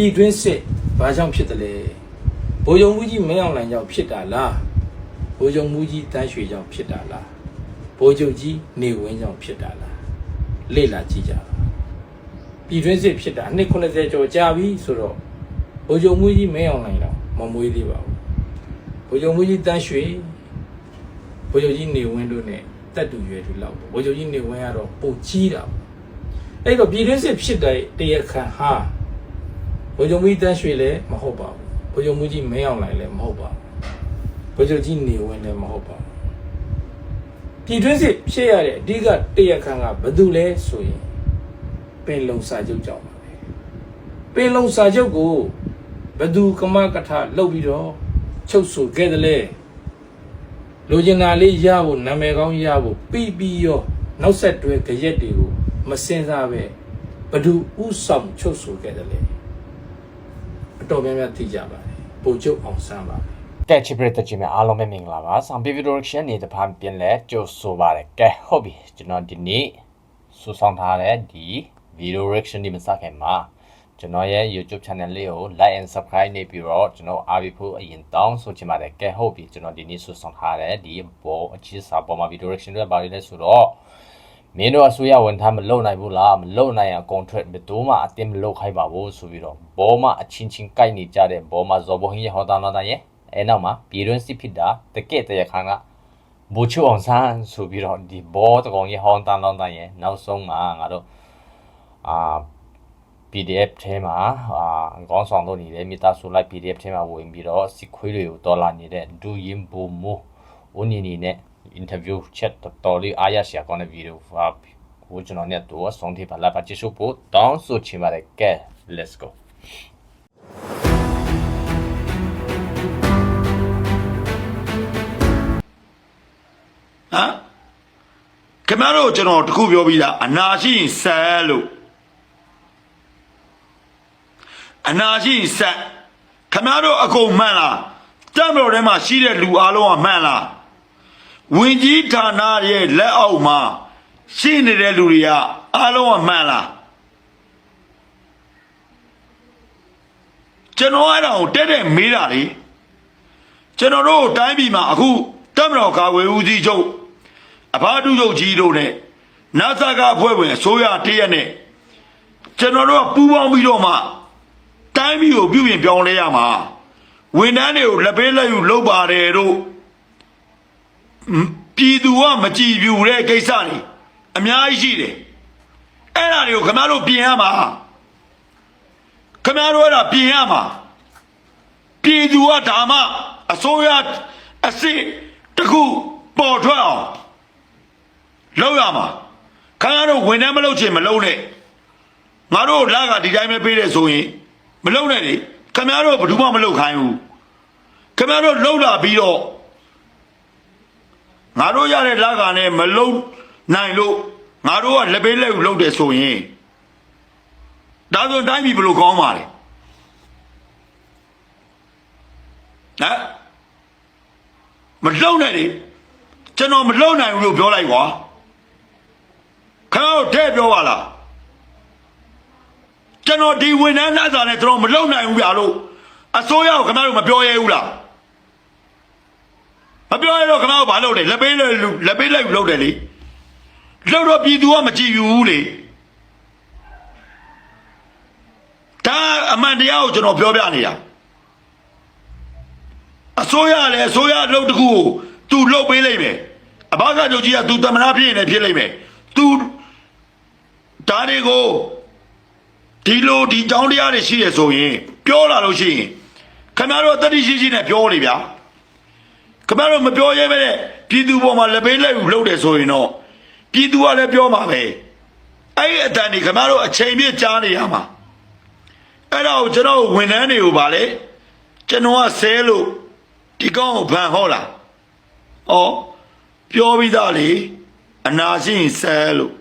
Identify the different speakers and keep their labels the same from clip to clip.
Speaker 1: ပြည်တွင်းစစ်ဘာကြောင့်ဖြစ်တယ်လဲဘိုးယုံမှုကြီးမင်းအောင်လှိုင်ကြောင့်ဖြစ်တာလားဘိုးယုံမှုကြီးတန်းရွှေကြောင့်ဖြစ်တာလားဘိုးချုပ်ကြီးနေဝင်းကြောင့်ဖြစ်တာလားလေ့လာကြည့်ကြပါပြည်တွင်းစစ်ဖြစ်တာအနှစ်80ကျော်ကြာပြီဆိုတော့ဘိုးယုံမှုကြီးမင်းအောင်လှိုင်တော့မမွေးသေးပါဘူးဘိုးယုံမှုကြီးတန်းရွှေဘိုးချုပ်ကြီးနေဝင်းတို့ ਨੇ တက်တူရွယ်တူလောက်ပေါ့ဘိုးချုပ်ကြီးနေဝင်းကတော့ပိုကြီးတာပေါ့အဲ့တော့ပြည်တွင်းစစ်ဖြစ်တဲ့တရားခံဟာ ဘိုးချုပ်ကြီးတန်းရွှေလည်းမဟုတ်ပါဘူးဘိုးချုပ်မှုကြီးမင်းအောင်လှိုင်လည်းမဟုတ်ပါဘူးဘိုးချုပ်ကြီးနေဝင်းလည်းမဟုတ်ပါဘူးပြည်တွင်းစစ်ဖြစ်ရတဲ့အဓိကတရားခံကဘယ်သူလဲဆိုရင်ပင်လုံစာချုပ်ကြောင့်ပါပဲပင်လုံစာချုပ်ကိုဘယ်သူကမကထလုပ်ပြီးတော့ချုပ်ဆိုခဲ့တယ်လဲလိုချင်တာလေးရဖို့နာမည်ကောင်းရဖို့ပြီးပြီးရောနောက်ဆက်တွဲကြရက်တွေကိုမစင်စားပဲဘဒုဥဆောင်ချုပ်ဆိုခဲ့တယ်လေအ တော်များများသိကြပါတယ်ပုံချုပ်အောင်ဆန်းပါပဲ
Speaker 2: ကဲချစ်ပရိသတ်ကြီးများအားလုံးပဲမင်္ဂလာပါ။ဆောင်ပီဗီဒီယိုရှင်နေတဖန်ပြန်လဲကြိုဆိုပါရကဲဟုတ်ပြီကျွန်တော်ဒီနေ့စူဆောင်ထားတဲ့ဒီ video reaction ဒီမစခင်မှာကျွန်တော်ရဲ့ YouTube channel လေးကို like and subscribe နေပြီးတော့ကျွန်တော်အားပေးဖို့အရင်တောင်းဆိုချင်ပါတယ်ကဲဟုတ်ပြီကျွန်တော်ဒီနေ့စူဆောင်ထားတဲ့ဒီဘောအချစ်စာပေါ်မှာ video reaction တွေပါရလဲဆိုတော့ မင်းတို့အစိုးရဝန်ထမ်းမလုပ်နိုင်ဘူးလားမလုပ်နိုင်ရင် contract ဘယ်သူမှအတင်းမလုပ်ခိုင်းပါဘူးဆိုပြီးတော့ဘောမှာအချင်းချင်းကိုက်နေကြတဲ့ဘောမှာဇော်ဘုံကြီးဟောတာနာတာရဲ့အဲနောက်မှာပြည်တွင်းစစ်ဖြစ်တာတကယ့်တရားခံကဘူချူအောင်ဆန်းဆိုပြီးတော့ဒီဘောတကောင်ကြီးဟောင်းတန်းလောင်းတန်းရဲ့နောက်ဆုံးမှာငါတို့အာ PDF ထဲမှာအာခေါင်းဆောင်တို့နေတဲ့မိသားစုလိုက် PDF ထဲမှာဝင်ပြီးတော့စစ်ခွေးတွေကိုတော်လာနေတဲ့ဒူရင်ဘူမိုဦးနီနီနဲ့ interview chat တော်လေးအားရစရာကောင်းတဲ့ဗီဒီယိုပါကိုကျွန်တော်နဲ့တော့ဆုံးထိပါလာပါကြည့်ရှုဖို့တောင်းဆိုချင်ပါတယ်ကဲ let's go
Speaker 3: ဟမ်ခင်ဗျားတို့ကျွန်တော်တခုပြောပြီးသားအနာရှိရင်ဆက်လို့အနာရှိရင်ဆက်ခင်ဗျားတို့အကုန်မှန်လားတက်မတော်ထဲမှာရှိတဲ့လူအလုံးကမှန်လား ဝင်ကြီးဌာနရဲ့လက်အောက်မှာရှိနေတဲ့လူတွေကအလုံးကမှန်လားကျွန်တော်အဲ့ဒါကိုတက်တဲ့မေးတာလေကျွန်တော်တို့တိုင်းပြည်မှာအခုတက်မတော်ကာဝေဦးစီးချုပ်အဖားတုချုပ်ကြီးတို့နဲ့နတ်သကအဖွဲ့ဝင်အစိုးရတရက်နဲ့ကျွန်တော်တို့ကပူးပေါင်းပြီးတော့မှတိုင်းပြည်ကိုပြုပြင်ပြောင်းလဲရမှာဝန်ထမ်းတွေကိုလက်ပေးလက်ယူလုပ်ပါတယ်တို့ ပြည်သူကမကြည်ပြူတဲ့ကိစ္စတွေအများကြီးရှိတယ်အဲ့ဒါတွေကိုခင်ဗျားတို့ပြင်ရမှာခင်ဗျားတို့အဲ့ဒါပြင်ရမှာပြည်သူကဒါမှအစိုးရအစ်စ်တစ်ခုပေါ်ထွက်အောင်လောက်ရမှာခင်ဗျားတို့ဝန်ထမ်းမလုပ်ချင်မလုပ်နဲ့ငါတို့လကဒီတိုင်းပဲပေးတယ်ဆိုရင်မလုပ်နဲ့လေခင်ဗျားတို့ဘယ်သူမှမလုပ်ခိုင်းဘူးခင်ဗျားတို့လှုပ်လာပြီးတော့ ငါတို့ရတဲ့လကနဲ့မလုံနိုင်လို့ငါတို့ကလက်ပေးလက်ကိုလှုပ်တယ်ဆိုရင်ဒါဆိုတိုင်းပြည်ဘယ်လိုကောင်းပါလဲဟမ်မလုံနဲ့လေကျွန်တော်မလုံနိုင်ဘူးလို့ပြောလိုက်ကွာခင်ဗျားတို့တဲ့ပြောပါလားကျွန်တော်ဒီဝန်ထမ်းသားစာနဲ့ကျွန်တော်မလုံနိုင်ဘူးဗျာလို့အစိုးရကိုခင်ဗျားတို့မပြောရဲဘူးလား မပြောရတော့ခင်ဗျားတို့ဘာလုပ်လဲလက်ပေးလက်လူလက်ပေးလက်ယူလုပ်တယ်လေလုပ်တော့ပြည်သူကမကြည်ဘူးလေဒါအမှန်တရားကိုကျွန်တော်ပြောပြနေတာအစိုးရလည်းအစိုးရလုပ်တခုကို तू လုပ်ပေးလိုက်မယ်အဘကချုပ်ကြီးက तू တမနာဖြစ်ရင်လည်းဖြစ်လိုက်မယ် तू ဒါတွေကိုဒီလိုဒီကြောင်းတရားတွေရှိရဆိုရင် ပြောလာလို့ရှိရင်ခင်ဗျားတို့တတိရှိရှိနဲ့ပြောနေဗျာ ခင်ဗျားတို့မပြောရဲပဲနဲ့ပြည်သူပေါ်မှာလက်ပေးလက်ယူလုပ်တယ်ဆိုရင်တော့ပြည်သူကလည်းပြောမှာပဲအဲ့ဒီအတန်ဒီခင်ဗျားတို့အချိန်ပြည့်ကြားနေရမှာအဲ့ဒါကိုကျွန်တော်ဝန်ထမ်းတွေကိုဗာလေကျွန်တော်ကဆဲလို့ဒီကောင်းကိုဗန်ဟောတာဩပြောပြီးသားလေအနာရှိရင်ဆဲလို့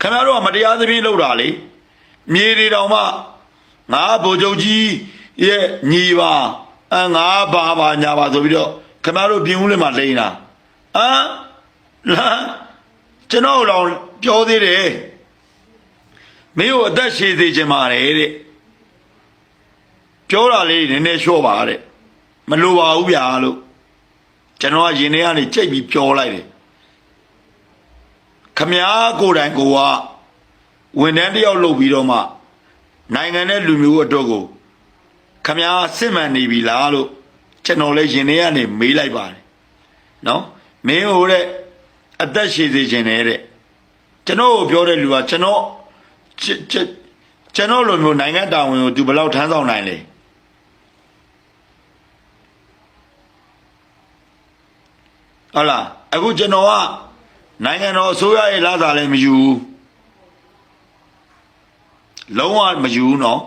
Speaker 3: ခင်ဗျားတို့ကမတရားသဖြင့်လုပ်တာလေမြေတွေတောင်မှငါဗိုလ်ချုပ်ကြီးရဲ့ညီပါ အငါဘာပါညာပါဆိုပြီးတော့ခင်ဗျားတို့ပြင်ဦးလေးမှာလိန်တာဟမ်လာကျွန်တော်လောင်ပြောသေးတယ်မင်းကိုအသက်ရှည်စေခြင်းပါတယ်တဲ့ပြောတာလေးနည်းနည်းလျှော့ပါတဲ့မလိုပါဘူးဗျာလို့ကျွန်တော်ကရင်ထဲကနေကြိတ်ပြီးပြောလိုက်တယ်ခမားကိုယ်တိုင်ကိုကဝန်ထမ်းတစ်ယောက်လုပ်ပြီးတော့မှနိုင်ငံနဲ့လူမျိုးအတွက်ကို ခမားစစ်မှန်နေပြီလားလို့ကျွန်တော်လည်းရင်ထဲကနေမေးလိုက်ပါတယ်နော်မင်းဟိုတဲ့အသက်ရှည်စေခြင်းနဲ့တဲ့ကျွန်တော်ကိုပြောတဲ့လူကကျွန်တော်ချစ်ချစ်ကျွန်တော်လိုမျိုးနိုင်ငံတာဝန်ကိုသူဘယ်လောက်ထမ်းဆောင်နိုင်လဲဟုတ်လားအခုကျွန်တော်ကနိုင်ငံတော်အစိုးရရဲ့လာစာလည်းမယူဘူးလုံးဝမယူဘူးနော်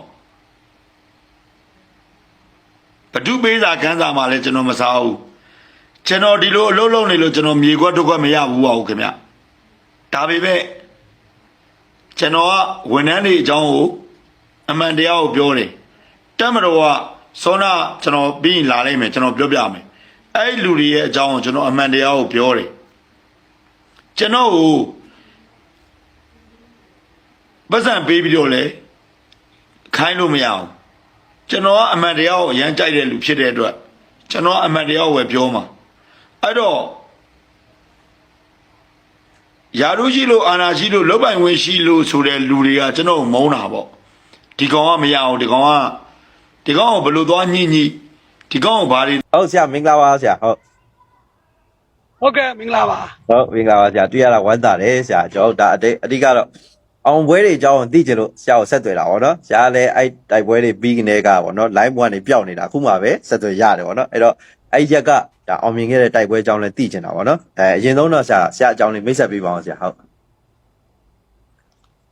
Speaker 3: ဘဒုပေးစာခန်းစာမှာလည်းကျွန်တော်မစားဘူးကျွန်တော်ဒီလိုအလုပ်လုပ်နေလို့ကျွန်တော်မြေခွက်တစ်ခွက်မရဘူးပါဘူးခင်ဗျဒါပေမဲ့ကျွန်တော်ကဝန်ထမ်းတွေအကြောင်းကိုအမှန်တရားကိုပြောတယ်တက်မတော်ကစောနာကျွန်တော်ပြီးရင်လာလိုက်မယ်ကျွန်တော်ပြောပြမယ်အဲ့ဒီလူတွေရဲ့အကြောင်းကိုကျွန်တော်အမှန်တရားကိုပြောတယ်ကျွန်တော်ကိုပတ်စံပေးပြီးတော့လေခိုင်းလို့မရအောင် ကျွန်တော်ကအမှန်တရားကိုအရန်ကြိုက်တဲ့လူဖြစ်တဲ့အတွက်ကျွန်တော်ကအမှန်တရားကိုပဲပြောမှာအဲ့တော့ယာရုရှိလို့အာနာရှိလို့လောက်ပိုင်ဝင်ရှိလို့ဆိုတဲ့လူတွေကကျွန်တော်ကိုမုန်းတာပေါ့ဒီကောင်ကမရအောင်ဒီကောင်ကဒီကောင်ကိုဘယ်လိုသွားညှိညှိဒီကောင်ကိုဘာတွေ
Speaker 4: ဟုတ်ဆရာမင်္ဂလာပါဆရာဟုတ်
Speaker 5: ဟုတ်ကဲ့မင်္ဂလာပါ
Speaker 4: ဟုတ်မင်္ဂလာပါဆရာတွေ့ရတာဝမ်းသာတယ်ဆရာကျွန်တော်တို့ဒါအတိတ်အဓိကတော့ အောင်ပွဲတွေအကြောင်းသိကြလို့ဆရာကိုဆက်သွယ်တာဗောနော်ဆရာကလည်းအဲ့တိုက်ပွဲတွေပြီးကနေကဗောနော် line 1ကနေပျောက်နေတာအခုမှပဲဆက်သွယ်ရတယ်ဗောနော်အဲ့တော့အဲ့ရက်ကဒါအောင်မြင်ခဲ့တဲ့တိုက်ပွဲအကြောင်းလည်းသိချင်တာဗောနော်အဲအရင်ဆုံးတော့ဆရာဆရာအကြောင်းလေးမိတ်ဆက်ပေးပါအောင်ဆရာဟုတ်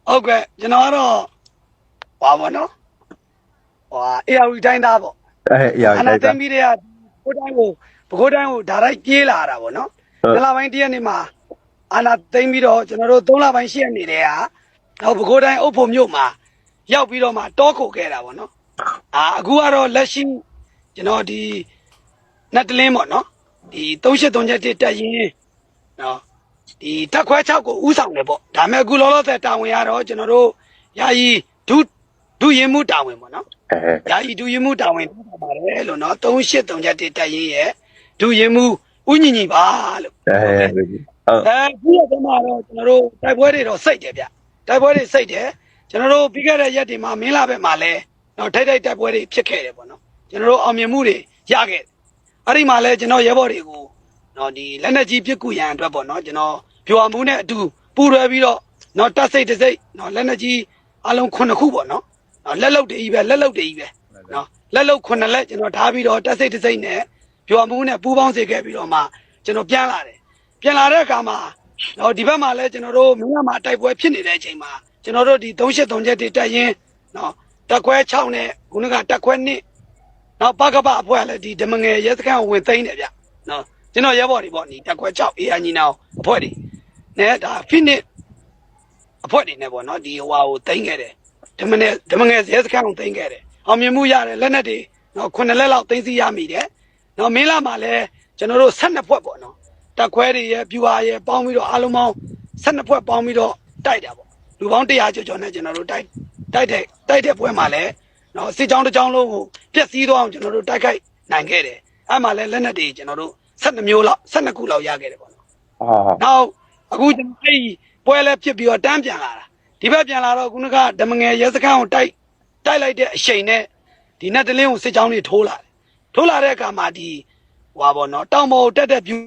Speaker 5: ဟုတ်ကဲ့ကျွန်တော်ကတော့ဟွာပါနော်ဟွာ AR တိုင်းသားပေါ့
Speaker 4: အဲအရာ
Speaker 5: အ
Speaker 4: တို
Speaker 5: နာ
Speaker 4: က်
Speaker 5: သိ
Speaker 4: တာ
Speaker 5: မ့်ပြီးတဲ့ကဘိုးတိုင်းကိုဘကိုးတိုင်းကိုဒါလိုက်ပြေးလာတာပေါ့နော်
Speaker 4: ဟုတ်
Speaker 5: ဒလပိုင်းတရက်နေ့မှာအနာသိမ့်ပြီးတော့ကျွန်တော်တို့3လပိုင်းရှိရနေတဲ့ဟာတော့ ဘကိုးတိုင်းအုပ်ဖို့မြို့မှာရောက်ပြီးတော့မှတောခုခဲ့တာပေါ့နော်အာအခုကတော့လက်ရှိကျွန်တော်ဒီနတ်တလင်းပေါ့နော်ဒီ383ချက်တက်ရင်နော်ဒီတက်ခွဲ6ကိုဥဆောင်တယ်ပေါ့ဒါပေမဲ့အခုလောလောဆယ်တာဝန်ရတော့ကျွန်တော်တို့ယာယီဒုဒုရင်မှုတာဝန်ပေါ့နော်
Speaker 4: အဲ
Speaker 5: ယာယီဒူရင်မှုတာဝန်ထမ်းပါတယ်လို့နော်3837တက်ရင်ရဲ့ဒူရင်မှုဥညင်ညီပါလို့
Speaker 4: အဲဟုတ်
Speaker 5: အဲဒီရတဲ့မှာတော့ကျွန်တော်တို့တိုက်ပွဲတွေတော့စိတ်တယ်ဗျ တိုက်ပွဲတွေစိတ်တယ်ကျွန်တော်တို့ပြီးခဲ့တဲ့ရက်တွေမှာမင်းလာဘက်မှာလဲနော်ထိုက်ထိုက်တိုက်ပွဲတွေဖြစ်ခဲ့တယ်ပေါ့နော်ကျွန်တော်တို့အောင်မြင်မှုတွေရခဲ့တယ်အဲ့ဒီမှာလဲကျွန်တော်ရဲဘော်တွေကိုနော်ဒီလက်နက်ကြီးပစ်ကူရန်အတွက်ပေါ့နော်ကျွန်တော်ဖြိုအမှုနဲ့အတူပူရဲပြီးတော့နော်တက်စိတ်တစ်စိတ်နော်လက်နက်ကြီးအလုံး9ခုပေါ့နော်နော်လက်လုတ်တည်းကြီးပဲလက်လုတ်တည်းကြီးပဲနော်လက်လုတ်ခုနှစ်လက်ကျွန်တော်ထားပြီးတော့တက်စိတ်တစ်စိတ်နဲ့ပြွာမှုနဲ့ပူးပေါင်းစေခဲ့ပြီးတော့မှကျွန်တော်ပြန်လာတယ်ပြန်လာတဲ့အခါမှာ တော့ဒီဘက်မှာလည်းကျွန်တော်တို့မင်းရမှာတိုက်ပွဲဖြစ်နေတဲ့အချိန်မှာကျွန်တော်တို့ဒီ383ချက်တွေတက်ရင်နော်တက်ခွဲ6နဲ့ခုနကတက်ခွဲ1နော်ပကပအဖွဲ့ကလည်းဒီဓမငယ်ရဲစခန်းကိုဝင်သိမ်းတယ်ဗျနော်ကျွန်တော်ရဲဘော်တွေပေါ့ဒီတက်ခွဲ6 AI ညီနောင်အဖွဲ့တွေနဲ့ဒါ finish အဖွဲ့တွေနဲ့ပေါ့နော်ဒီဟိုဟာကိုသိမ်းခဲ့တယ်ဓမငယ်ဓမငယ်ရဲစခန်းကိုသိမ်းခဲ့တယ်အောင်မြင်မှုရတယ်လက်နက်တွေနော်ခုနှစ်လက်လောက်သိမ်းဆည်းရမိတယ်နော်မင်းလာမှာလည်းကျွန်တော်တို့12ဖွဲ့ပေါ့နော် တက်ခွဲတွေရဲ့ပြူဟာရဲ့ပေါင်းပြီးတော့အားလုံးပေါင်း12ဖွဲ့ပေါင်းပြီးတော့တိုက်တာပေါ့လူပေါင်း100ကျော်ကျော်နဲ့ကျွန်တော်တို့တိုက်တိုက်တဲ့တိုက်တဲ့ပွဲမှာလည်းနော်စစ်ကြောင်းတစ်ကြောင်းလုံးကိုပြက်စီးသွားအောင်ကျွန်တော်တို့တိုက်ခိုက်နိုင်ခဲ့တယ်အဲ့မှာလည်းလက်နက်တွေကျွန်တော်တို့12မျိုးလောက်12ခုလောက်ရခဲ့တယ်ပေါ့နော်
Speaker 4: ဟာ
Speaker 5: နောက်အခုကျွန်တော်အဲ့ဒီပွဲလဲဖြစ်ပြီးတော့တန်းပြန်လာတာဒီဘက်ပြန်လာတော့ခုနကဓမငယ်ရဲစခန်းကိုတိုက်တိုက်လိုက်တဲ့အချိန်နဲ့ဒီနတ်တလင်းကိုစစ်ကြောင်းတွေထိုးလာတယ်ထိုးလာတဲ့အခါမှာဒီဟွာပေါ့နော်တောင်ပေါ်ကိုတက်တဲ့ view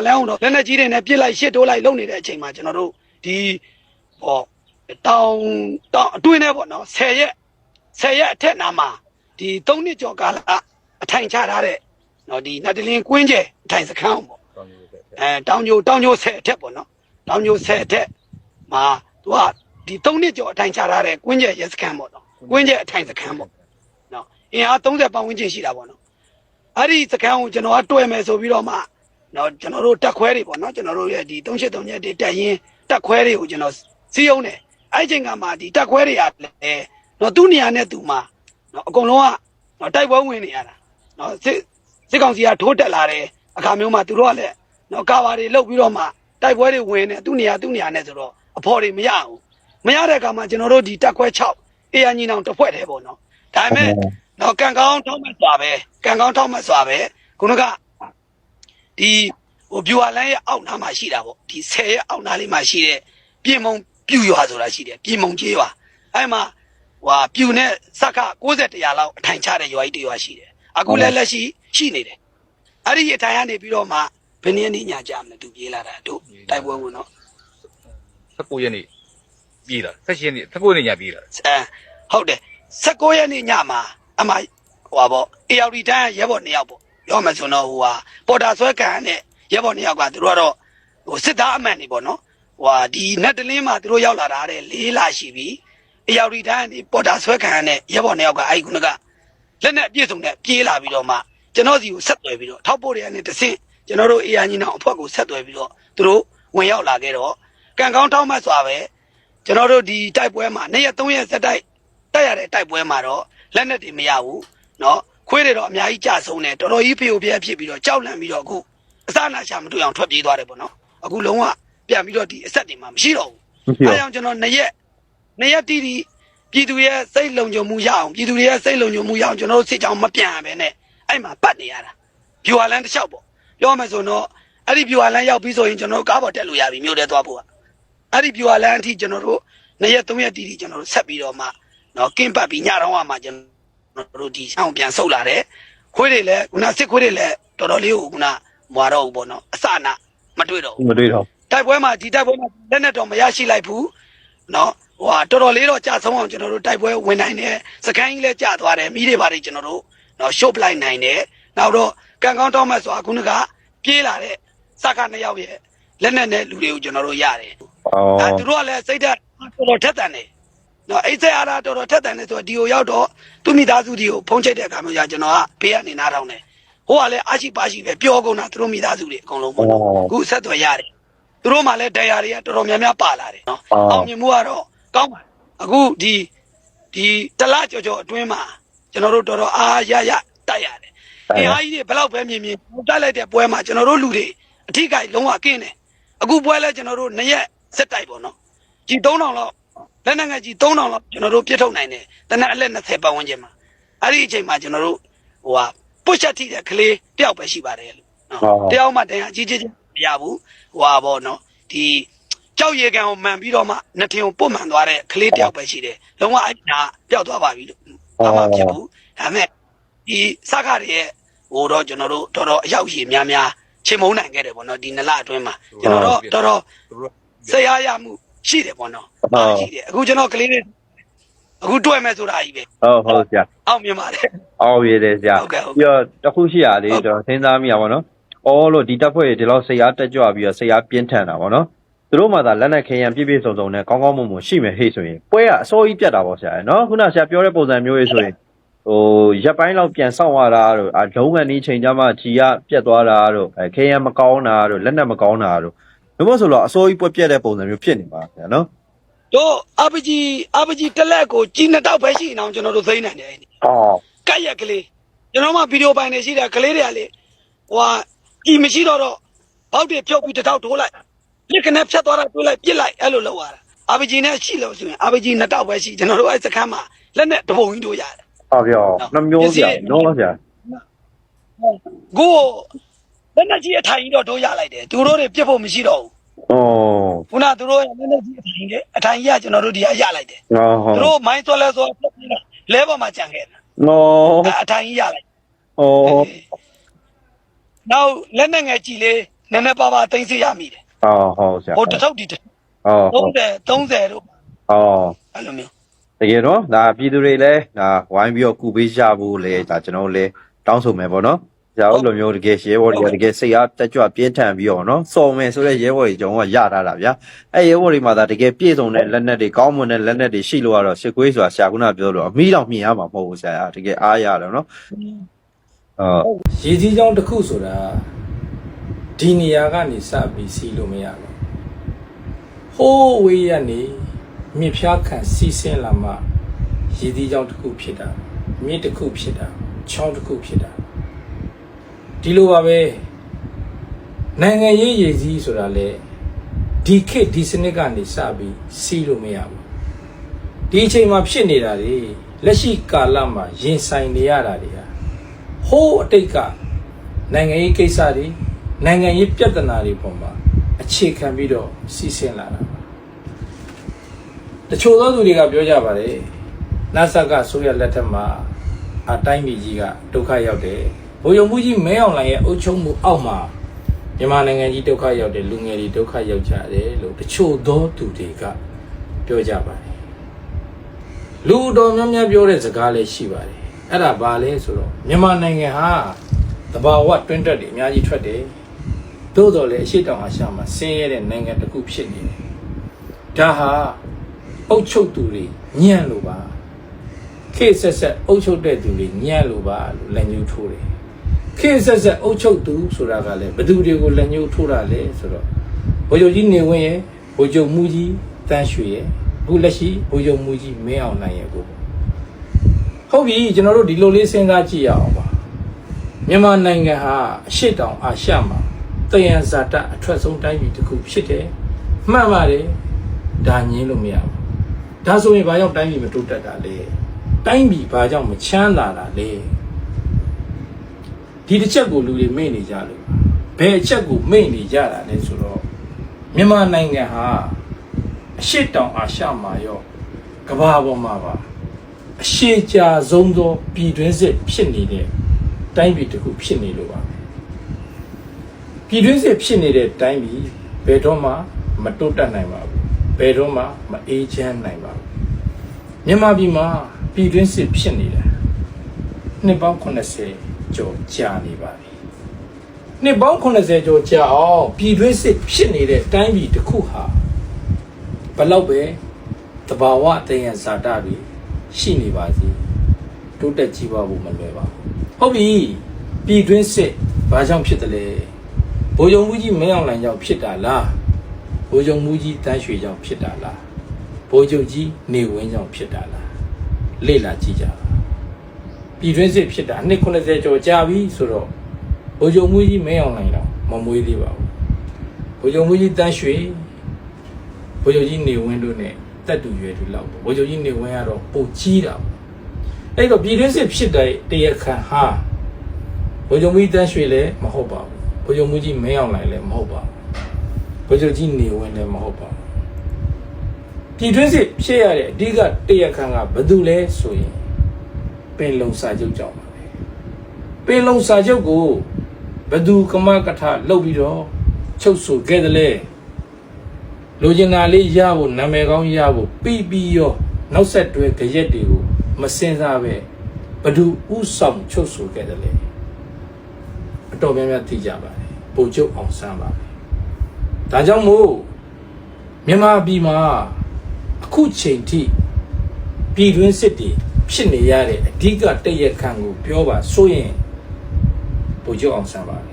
Speaker 5: ကအလဲအောင်တော့လက်နဲ့ကြီးတွေနဲ့ပြစ်လိုက်ရှစ်တိုးလိုက်လုံနေတဲ့အချိန်မှာကျွန်တော်တို့ဒီဟောတောင်တောင်အတွင်းထဲပေါ့နော်10ရက်10ရက်အထက်နာမှာဒီ3နှစ်ကျော်ကာလအထိုင်ချထားတဲ့နော်ဒီနတ်တလင်းကွင်းကျဲအထိုင်စခန်းပေါ့အဲတောင်ညိုတောင်ညိုဆယ်အထက်ပေါ့နော်တောင်ညိုဆယ်အထက်မှာသူကဒီ၃နှစ်ကျော်အထိုင်ချထားတဲ့ကွင်းကျက်ရဲစခန်းပေါ့နော်ကွင်းကျက်အထိုင်စခန်းပေါ့နော်အင်အား30ပတ်ဝန်းကျင်ရှိတာပေါ့နော်အဲ့ဒီစခန်းကိုကျွန်တော်ကတွဲမယ်ဆိုပြီးတော့မှ နော်ကျွန်တော်တို့တက်ခွဲတွေပေါ့နော်ကျွန်တော်တို့ရဲ့ဒီ383ရက်တွေတက်ရင်တက်ခွဲတွေကိုကျွန်တော်စီးအောင်တယ်အဲ့ဒီအချိန်ကမှဒီတက်ခွဲတွေကလည်းနော်သူ့နေရာနဲ့သူ့မှာနော်အကုန်လုံးကနော်တိုက်ပွဲဝင်နေရတာနော်စစ်စစ်ကောင်စီကထိုးတက်လာတဲ့အခါမျိုးမှာသူတို့ကလည်းနော်ကာဘာတွေလုတ်ပြီးတော့မှတိုက်ပွဲတွေဝင်နေသူ့နေရာသူ့နေရာနဲ့ဆိုတော့အဖော်တွေမရဘူးမရတဲ့အခါမှာကျွန်တော်တို့ဒီတက်ခွဲ6အေရညီနောင်တစ်ဖွဲ့တည်းပေါ့နော်ဒါပေမဲ့တော့ကံကောင်းထောက်မှတ်စွာပဲကံကောင်းထောက်မှတ်စွာပဲခုနက ဒီဟိုဗျူဟာလန်းရဲ့အောက်နားမှာရှိတာပေါ့ဒီဆယ်ရဲ့အောက်နားလေးမှာရှိတဲ့ပြင်မုံပြူရွာဆိုတာရှိတယ်ပြင်မုံကျေးရွာအဲ့မှာဟွာပြူနဲ့စက္ခ60တရားလောက်အထိုင်ချတဲ့ရွာကြီးတစ်ရွာရှိတယ်အခုလည်းလက်ရှိရှိနေတယ်အဲ့ဒီအထိုင်ကနေပြီးတော့မှဘယ်နည်းနည်းညာကြမလဲသူပြေးလာတာတို့တိုက်ပွဲဝင်တော့
Speaker 6: 19ရက်နေ့ပြေးလာ16ရက်နေ့19ရက်နေ့ညပြေးလာ
Speaker 5: အဲဟုတ်တယ်16ရက်နေ့ညမှာအမဟွာပေါ့အေယော်ဒီတန်းရဲဘော်နှစ်ယောက်ပေါ့ ပြောမှဆိုတော့ဟိုဟာပေါ်တာဆွဲကန်နဲ့ရဲဘော်နှစ်ယောက်ကသူတို့ကတော့ဟိုစစ်သားအမှန်နေပေါ့နော်ဟိုဟာဒီနတ်တလင်းမှာသူတို့ရောက်လာတာတဲ့လေးလာရှိပြီအေယော်ဒီတန်းဒီပေါ်တာဆွဲကန်နဲ့ရဲဘော်နှစ်ယောက်ကအဲ့ဒီခုနကလက်နဲ့အပြည့်စုံနဲ့ပြေးလာပြီးတော့မှကျွန်တော်စီကိုဆက်သွယ်ပြီးတော့ထောက်ပို့တွေကနေတဆင့်ကျွန်တော်တို့အေယာညီနောင်အဖွဲ့ကိုဆက်သွယ်ပြီးတော့သူတို့ဝင်ရောက်လာခဲ့တော့ကံကောင်းထောက်မှတ်စွာပဲ ကျွန်တော်တို့ဒီတိုက်ပွဲမှာနေ့ရက်3ရက်ဆက်တိုက်တက်ရတဲ့တိုက်ပွဲမှာတော့လက်နက်တွေမရဘူးเนาะ ခွေးတွေတော့အများကြီးကြဆုံးတယ်တော်တော်ကြီးဖေယိုပြဲဖြစ်ပြီးတော့ကြောက်လန့်ပြီးတော့အခုအစနာရှာမတွေ့အောင်ထွက်ပြေးသွားတယ်ပေါ့နော်အခုလုံးဝပြန်ပြီးတော့ဒီအဆက်တွေမှာမရှိတော့ဘူး
Speaker 4: မရှိ
Speaker 5: အဲ
Speaker 4: တော့
Speaker 5: ကြောင့်ကျွန်တော်နေ့ရက်နေ့ရက်တီးတီးပြည်သူရဲ့စိတ်လုံခြုံမှုရအောင်ပြည်သူတွေရဲ့စိတ်လုံခြုံမှုရအောင်ကျွန်တော်တို့စစ်ကြောင်းမပြန်ရဘဲနဲ့အဲ့မှာပတ်နေရတာဗျူဟာလန်းတစ်လျှောက်ပေါ့ပြောမယ်ဆိုတော့အဲ့ဒီဗျူဟာလန်းရောက်ပြီးဆိုရင်ကျွန်တော်တို့ကားပေါ်တက်လို့ရပြီမြို့ထဲသွားဖို့ကအဲ့ဒီပြူဟာလန်းအထိကျွန်တော်တို့နှစ်ရက်သုံးရက်တီးတီးကျွန်တော်တို့ဆက်ပြီးတော့မှနော်ကင်းပတ်ပြီးညတော့မှကျွန်တော် တို့ဒီဆောင်ပြန်ဆုတ်လာတယ်ခွေးတွေလည်းခုနစစ်ခွေးတွေလည်းတော်တော်လေးကိုခုနမွာတော့ဘူးပေါ့နော်အစနာမတွေ့တော့ဘူး
Speaker 4: မတွေ့တော့
Speaker 5: တိုက်ပွဲမှာဒီတိုက်ပွဲမှာလက်နဲ့တော့မရရှိလိုက်ဘူးနော်ဟိုဟာတော်တော်လေးတော့ကြာဆုံးအောင်ကျွန်တော်တို့တိုက်ပွဲဝင်နိုင်တယ်စကိုင်းကြီးလည်းကြာသွားတယ်မိတွေပါတယ်ကျွန်တော်တို့နော်ရှုပ်ပလိုက်နိုင်တယ်နောက်တော့ကံကောင်းတောင်းမှဆိုအခုနကပြေးလာတဲ့စကားနှစ်ယောက်ရဲ့လက်နဲ့နဲ့လူတွေကိုကျွန်တော်တို့ရတယ်
Speaker 4: အော်
Speaker 5: အဲသူတို့ကလည်းစိတ်ဓာတ်တော်တော်ထက်တန်တယ် နော်အိတ်ဆက်အားတော်တော်ထက်တန်တယ်ဆိုတော့ဒီကိုရောက်တော့သူမိသားစုဒီကိုဖုံးချိတ်တဲ့အခါမျိုးじゃကျွန်တော်ကဘေးကနေနားထောင်တယ်ဟိုကလည်းအရှိပါရှိပဲပျော်ကုန်တာသူတို့မိသားစုတွေအကုန်လုံးပေါ့နော်အခုဆက်သွယ်ရတယ်သူတို့မှလည်းတရားတွေကတော်တော်များများပါလာတယ်နော်အောင်မြင်မှုကတော့ကောင်းပါအခုဒီဒီတလားကြော်ကြော်အတွင်းမှာကျွန်တော်တို့တော်တော်အားရရတိုက်ရတယ်အင်အားကြီးတွေဘယ်လောက်ပဲမြင်မြင်တိုက်လိုက်တဲ့ပွဲမှာကျွန်တော်တို့လူတွေအထိကိလုံးဝကင်းတယ်အခုပွဲလဲကျွန်တော်တို့နှစ်ရက်စက်တိုက်ပေါ့နော်ကြီး3000လောက် လက်နက်ငယ်ကြီး3000လောက်ကျွန်တော်တို့ပြစ်ထုတ်နိုင်တယ်တနက်အလက်20ပတ်ဝန်းကျင်မှာအဲ့ဒီအချိန်မှာကျွန်တော်တို့ဟိုဟာပုတ်ချက်ထိတဲ့ကလေးတယောက်ပဲရှိပါတယ်လို့နော်တယောက်မှတန်ရကြီးကြီးချင်းမရဘူးဟိုဟာပေါ့နော်ဒီကြောက်ရေကန်ကိုမှန်ပြီးတော့မှနှစ်ထင်ကိုပုတ်မှန်သွားတဲ့ကလေးတယောက်ပဲရှိတယ်လုံးဝအဲ့ဒါပျောက်သွားပါပြီလို့ဘာမှဖြစ်ဘူးဒါပေမဲ့ဒီစကားတွေရဲ့ဟိုတော့ကျွန်တော်တို့တော်တော်အရောက်ရည်များများချိန်မုံနိုင်ခဲ့တယ်ပေါ့နော်ဒီနလအတွင်းမှာကျွန်တော်တို့တော်တော်
Speaker 6: သူတို့
Speaker 5: ဆရာရမှု ရှိတယ်ပေါ့နော်အားရှိတယ်အခုကျွန်တော်ကလေးတွေအခုတွေ့မဲ့ဆိုတာကြီးပဲ
Speaker 4: ဟုတ်ဟုတ်ဆရာ
Speaker 5: အောင်မြင်ပါတယ်
Speaker 4: အော်ရည်တယ်ဆရာ
Speaker 5: ဟုတ်ကဲ့ဟုတ်
Speaker 4: ပြီးတော့တစ်ခုရှိရလေကျွန်တော်စဉ်းစားမိရပါတော့အော်လို့ဒီတပ်ဖွဲ့တွေဒီလောက်ဆရာတက်ကြွပြီးတော့ဆရာပြင်းထန်တာပေါ့နော်သူတို့မှသာလက်နက်ခဲယံပြည့်ပြည့်စုံစုံနဲ့ကောင်းကောင်းမွန်မွန်ရှိမယ်ဟေ့ဆိုရင်ပွဲကအစိုးရပြတ်တာပေါ့ဆရာနော်ခုနဆရာပြောတဲ့ပုံစံမျိုးရေးဆိုရင်ဟိုရက်ပိုင်းလောက်ပြန်ဆောက်ရတာတို့အလုံးကန်ဒီချိန်ကြမှာဂျီကပြတ်သွားတာတို့အဲခဲယံမကောင်းတာတို့လက်နက်မကောင်းတာတို့ ဘယ်မို့ဆိုတော့အစိုးရပွဲပြတ်တဲ့ပုံစံမျိုးဖြစ်နေပါဆရာနော်
Speaker 5: တို့အပကြီးအပကြီးတစ်လက်ကိုကြီးနှစ်တောက်ပဲရှိနေအောင်ကျွန်တော်တို့သိနိုင်တယ်
Speaker 4: အော်
Speaker 5: ကက်ရက်ကလေးကျွန်တော်မှဗီဒီယိုပိုင်းနေရှိတယ်ကလေးတွေကလေဟိုဟာကြီးမရှိတော့တော့ဘောက်တွေဖြုတ်ပြီးတစ်တောက်ထိုးလိုက်ပြစ်ကနေဖြတ်သွားတာတွေးလိုက်ပြစ်လိုက်အဲ့လိုလုပ်ရတာအပကြီးနဲ့ရှိလို့ဆိုရင်အပကြီးနှစ်တောက်ပဲရှိကျွန်တော်တို့အဲ့စခန်းမှာလက်နဲ့တပုံကြီးတို့ရတယ်
Speaker 4: ဟုတ်ပြောနှမျိုးဆရာနော်ဆရာ
Speaker 5: ကို လက်နဲ့ကြီးအထိုင်ကြီးတော့တို့ရလိုက်တယ်သူတို့တွေပြစ်ဖို့မရှိတော့ဘူး
Speaker 4: အော်
Speaker 5: ခုနသူတို့ရဲ့လက်နဲ့ကြီးအထိုင်ကြီးအထိုင်ကြီးကကျွန်တော်တို့ဒီကရလိုက်တယ်
Speaker 4: ဟုတ်ဟုတ်
Speaker 5: သူတို့မိုင်းဆွဲလဲဆိုတော့လဲပေါ်မှာကြံခဲ့တာ
Speaker 4: နော်
Speaker 5: အဲ့အထိုင်ကြီးရလိုက်
Speaker 4: အော်
Speaker 5: နောက်လက်နဲ့ငယ်ကြည့်လေးနည်းနည်းပါးပါသိမ့်စီရမိတယ်
Speaker 4: ဟုတ်ဟုတ်ဆရာ
Speaker 5: ဟိုတစ်ထုပ်ဒီတစ်
Speaker 4: ဟုတ်ဟုတ်
Speaker 5: 30 30တို့
Speaker 4: ဟုတ်
Speaker 5: အဲ့လိုမျိုး
Speaker 4: တကယ်တော့ဒါပြည်သူတွေလည်းဒါဝိုင်းပြီးတော့ကုပေးကြဖို့လေဒါကျွန်တော်တို့လည်းတောင်းဆိုမယ်ပေါ့နော်။ ကြာတို့လိုမျိုးတကယ်ရဲဘော်တွေကတကယ်စိတ်အားတက်ကြွပြင်းထန်ပြီးတော့နော်စော်မယ်ဆိုတဲ့ရဲဘော်တွေကျွန်တော်ကရထားတာဗျာ။အဲရဲဘော်တွေမှာဒါတကယ်ပြည့်စုံတဲ့လက်နက်တွေကောင်းမွန်တဲ့လက်နက်တွေရှိလို့ကတော့ရှစ်ကွေးဆိုတာဆရာကပြောလို့အမိတော်မြင်ရမှာမဟုတ်ဘူးဆရာတကယ်အားရတယ်နော်။ဟုတ်
Speaker 1: ရေကြီးကြောင်းတစ်ခုဆိုတာဒီနေရာကနေစပြီးစီလို့မရဘူးဟိုးဝေးရနေမြစ်ဖျားခံစီးဆင်းလာမှရေကြီးကြောင်းတစ်ခုဖြစ်တာမြစ်တစ်ခုဖြစ်တာချောင်းတစ်ခုဖြစ်တာ ဒီလိုပါပဲနိုင်ငံရေးရေကြီးဆိုတာလေဒီခေတ်ဒီစနစ်ကနေစပြီးစီလို့မရဘူးဒီအချိန်မှာဖြစ်နေတာတွေလက်ရှိကာလမှာရင်ဆိုင်နေရတာတွေဟာဟိုးအတိတ်ကနိုင်ငံရေးကိစ္စတွေနိုင်ငံရေးပြဿနာတွေပုံမှာအခြေခံပြီးတော့စီစဉ်လာတာပါတချို့သောသူတွေကပြောကြပါတယ်နာဆာကဆိုရလက်ထက်မှာအတိုင်းပြည်ကြီးကဒုက္ခရောက်တယ် ဘိုးယုံမှုကြီးမဲအောင်လိုင်ရဲ့အုပ်ချုပ်မှုအောက်မှာမြန်မာနိုင်ငံကြီးဒုက္ခရောက်တယ်လူငယ်တွေဒုက္ခရောက်ကြတယ်လို့တချို့သောသူတွေကပြောကြပါတယ်လူတော်များများပြောတဲ့စကားလည်းရှိပါတယ်အဲ့ဒါဘာလဲဆိုတော့မြန်မာနိုင်ငံဟာတဘာဝတွင်းတက်တွေအများကြီးထွက်တယ်သို့တော်လည်းအရှိတောင်အာရှမှာဆင်းရဲတဲ့နိုင်ငံတစ်ခုဖြစ်နေတယ်ဒါဟာအုပ်ချုပ်သူတွေညံ့လို့ပါခေတ်ဆက်ဆက်အုပ်ချုပ်တဲ့သူတွေညံ့လို့ပါလို့လက်ညှိုးထိုးတယ် ခေတ်ဆက်ဆက်အုပ်ချုပ်သူဆိုတာကလည်းဘယ်သူတွေကိုလက်ညှိုးထိုးတာလဲဆိုတော့ဘိုလ်ချုပ်ကြီးနေဝင်းရဲ့ဘိုလ်ချုပ်မှုကြီးတန်းရွှေရဲ့အခုလက်ရှိဘိုးချုပ်မူကြီးမင်းအောင်နိုင်ရဲ့ကိုပေါ့ဟုတ်ပြီကျွန်တော်တို့ဒီလိုလေးစဉ်းစားကြည့်ရအောင်ပါမြန်မာနိုင်ငံဟာအရှိတောင်အာရှမှာတယံဇာတအထွက်ဆုံးတိုင်းပြည်တစ်ခုဖြစ်တယ်မှန်ပါတယ်ဒါငင်းလို့မရဘူးဒါဆိုရင်ဘာကြောင့်တိုင်းပြည်မတိုးတက်တာလဲတိုင်းပြည်ဘာကြောင့်မချမ်းသာတာလဲ ဒီတစ်ချက်ကိုလူတွေမေ့နေကြလို့ဘယ်အချက်ကိုမေ့နေကြတာလဲဆိုတော့မြန်မာနိုင်ငံဟာအရှိတောင်အာရှမှာရောကမ္ဘာပေါ်မှာပါအရှိကြာဆုံးသောပြည်တွင်းစစ်ဖြစ်နေတဲ့တိုင်းပြည်တစ်ခုဖြစ်နေလို့ပါပဲပြည်တွင်းစစ်ဖြစ်နေတဲ့တိုင်းပြည်ဘယ်တော့မှမတိုးတက်နိုင်ပါဘူးဘယ်တော့မှမအေးချမ်းနိုင်ပါဘူးမြန်မာပြည်မှာပြည်တွင်းစစ်ဖြစ်နေတာနှစ်ပေါင်း80 ကျော်ကြာနေပါပြီနှစ်ပေါင်း80ကျော်ကြာအောင်ပြည်တွင်းစစ်ဖြစ်နေတဲ့တိုင်းပြည်တစ်ခုဟာဘလောက်ပဲတဘာဝအတယံဇာတာတွေရှိနေပါစေတိုးတက်ကြီးပွားဖို့မလွယ်ပါဘူးဟုတ်ပြီပြည်တွင်းစစ်ဘာကြောင့်ဖြစ်တယ်လဲဘိုးယုံမှုကြီးမင်းအောင်လှိုင်ကြောင့်ဖြစ်တာလားဘိုးယုံမှုကြီးတန်းရွှေကြောင့်ဖြစ်တာလားဘိုးချုပ်ကြီးနေဝင်းကြောင့်ဖြစ်တာလားလေ့လာကြည့်ကြပါ ပြည်တွင်းစစ်ဖြစ်တာနှစ်90ကျော်ကြာပြီဆိုတော့ဘိုးယုံမှုကြီးမင်းအောင်လှိုင်တော့မမွေးသေးပါဘူးဘိုးယုံမှုကြီးတန်းရွှေဘိုးချုပ်ကြီးနေဝင်းတို့ ਨੇ တက်တူရွယ်တူလောက်ပေါ့ဘိုးချုပ်ကြီးနေဝင်းကတော့ပိုကြီးတာပေါ့အဲ့တော့ပြည်တွင်းစစ်ဖြစ်တဲ့တရားခံဟာဘိုးချုပ်ကြီးတန်းရွှေလည်းမဟုတ်ပါဘူးဘိုးချုပ်မူကြီးမင်းအောင်လှိုင်လည်းမဟုတ်ပါဘူးဘိုးချုပ်ကြီးနေဝင်းလည်းမဟုတ်ပါဘူးပြည်တွင်းစစ်ဖြစ်ရတဲ့အဓိကတရားခံကဘယ်သူလဲဆိုရင် ပင်လုံစာချုပ်ကြောင့်ပါပဲပင်လုံစာချုပ်ကိုဘယ်သူကမကထလုပ်ပြီးတော့ချုပ်ဆိုခဲ့တယ်လဲလိုချင်တာလေးရဖို့နာမည်ကောင်းရဖို့ပြီးပြီးရောနောက်ဆက်တွဲကြရက်တွေကိုမစင်စားပဲဘဒုဥဆောင်ချုပ်ဆိုခဲ့တယ်လေအတော်များများသိကြပါတယ်ပုံချုပ်အောင်ဆန်းပါပဲဒါကြောင့်မို့မြန်မာပြည်မှာအခုချိန်ထိပြည်တွင်းစစ်တွေ ဖြစ်နေရတဲ့အဓိကတရက်ခံကိုပြောပါဆိုရင်ပုံချုပ်အောင်ဆန်းပါပဲ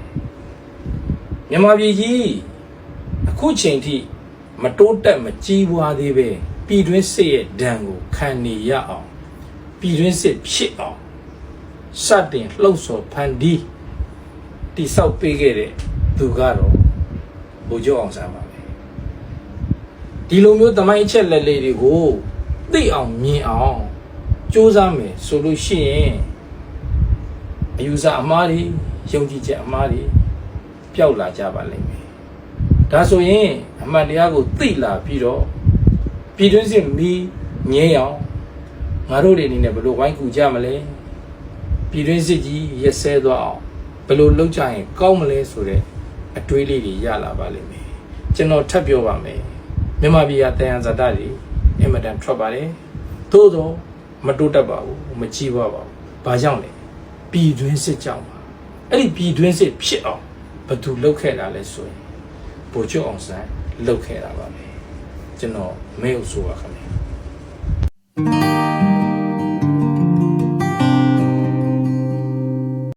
Speaker 1: မြန်မာပြည်ကြီးအခုချိန်ထိမတိုးတက်မကြီးပွားသေးပဲပြည်တွင်းစစ်ရဲ့ဒဏ်ကိုခံနေရအောင်ပြည်တွင်းစစ်ဖြစ်အောင်စတင်လှုပ်ဆော်ဖန်တီးတိဆောက်ပေးခဲ့တဲ့သူကတော့ဘိုလ်ချုပ်အောင်ဆန်းပါပဲဒီလိုမျိုးတမိုင်းအချက်လက်လေးတွေကိုသိအောင်မြင်အောင် စူးစမ်းမယ်ဆိုလို့ရှိရင်အယူဆအမှားတွေယုံကြည်ချက်အမှားတွေပျောက်လာကြပါလိမ့်မယ်ဒါဆိုရင်အမှန်တရားကိုသိလာပြီးတော့ပြည်တွင်းစစ်မီးငြိမ်းအောင်ငါတို့တွေအနေနဲ့ဘယ်လိုဝိုင်းကူကြမလဲပြည်တွင်းစစ်ကြီးရက်စဲသွားအောင်ဘယ်လိုလုပ်ကြရင်ကောင်းမလဲဆိုတဲ့အတွေးလေးတွေရလာပါလိမ့်မယ်ကျွန်တော်ထပ်ပြောပါမယ်မြန်မာပြည်ကတယံဇာတတွေအင်မတန်ထွက်ပါတယ်သို့တော့ မတိုးတက်ပါဘူးမကြီးပါပါဘူးဘာကြောင့်လဲပြည်တွင်းစစ်ကြောင့်ပါအဲ့ဒီပြည်တွင်းစစ်ဖြစ်အောင်ဘယ်သူလုပ်ခဲ့တာလဲဆိုရင်ဗိုလ်ချုပ်အောင်ဆန်းလုတ်ခဲ့တာပါပဲကျွန်တော်မဲဥဆိုပါခင်ဗျာ